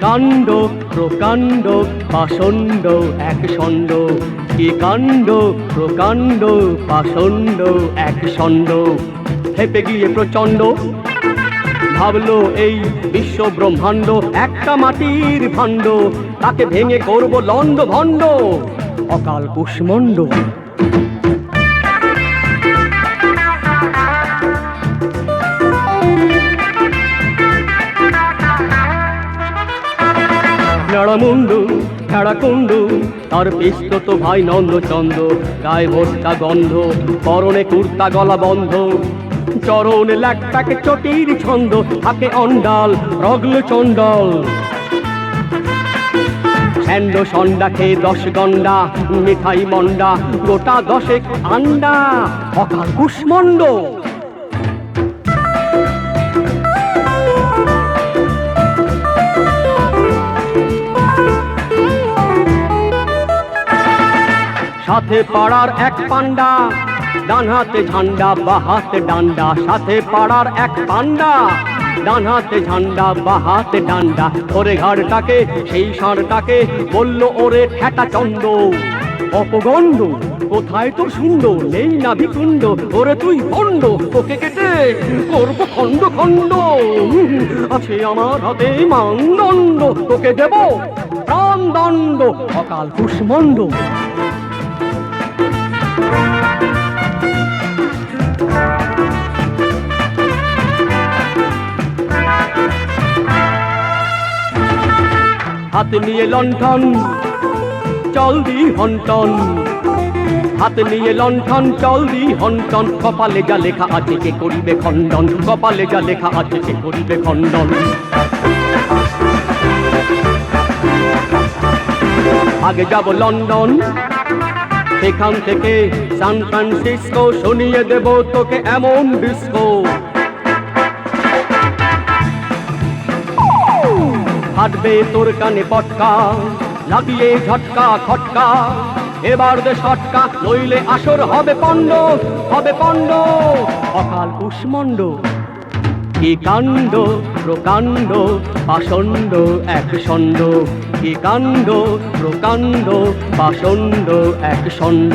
কাণ্ড, প্রকাণ্ড, পাষণ্ড, এক ষণ্ড কি কাণ্ড, প্রকাণ্ড, পাষণ্ড, এক ষণ্ড হেপে গিয়ে প্রচণ্ড। ভাবলো এই বিশ্ব ব্রহ্মাণ্ড একটা মাটির ভাণ্ড। তাকে ভেঙে করব লন্ড ভণ্ড। অকাল কুষ্মণ্ড নাড়ামুন্ডু ঝাড়াকুন্ডু তার পিস্তত ভাই নন্দচন্দ্র, গায়ে ভোটকা গন্ধ, পরনে কুর্তা গলা বন্ধ। চরণে ল্যাকটাকে চটির ছন্দ হাতে অন্ডাল রগল চণ্ডল। স্যান্ড সন্ডা খেয়ে দশ গন্ডা, মিঠাই মন্ডা গোটা দশেক আন্ডা, অকাল কুষ্মণ্ড। সাথে পাড়ার এক পান্ডা ডান হাতে ঝান্ডা বা হাতে ডান্ডা, সাথে পাড়ার এক পান্ডা। ডান হাতে ঝান্ডা বা হাতে ডান্ডা। ওরে ঘাড়টাকে, সেই ষাঁড়টাকে বলল, ওরে ঠেটা চন্ড অপগণ্ড, কোথায় তোর শুন্ড নেই না বিকুণ্ড, ওরে তুই ভণ্ড, তোকে কেটে করব খণ্ড খণ্ড। আছে আমার হাতে মানদণ্ড, তোকে দেব প্রাণদণ্ড, অকাল কুষ্মণ্ড। হাতে নিয়ে লণ্ঠন চল দি হন্টন। হাতে নিয়ে লণ্ঠন চল দি হন্টন। কপালে যা লেখা আছে কে করিবে খণ্ডন। কপালে যা লেখা আছে কে করিবে খণ্ডন। আগে যাব লন্ডন। সেখান থেকে সান ফ্রান্সিসকো শুনিয়ে দেব তোকে এমন ডিস্কো। ফাটবে তোর কানে পটকা, লাগিয়ে ঝটকা, খটকা। এবার দে শটকা নইলে আসর হবে পণ্ড হবে পণ্ড। অকাল কুষ্মণ্ড, কি কাণ্ড, প্রকাণ্ড, পাষণ্ড, এক ষণ্ড কি কাণ্ড, প্রকাণ্ড, পাষণ্ড, এক ষণ্ড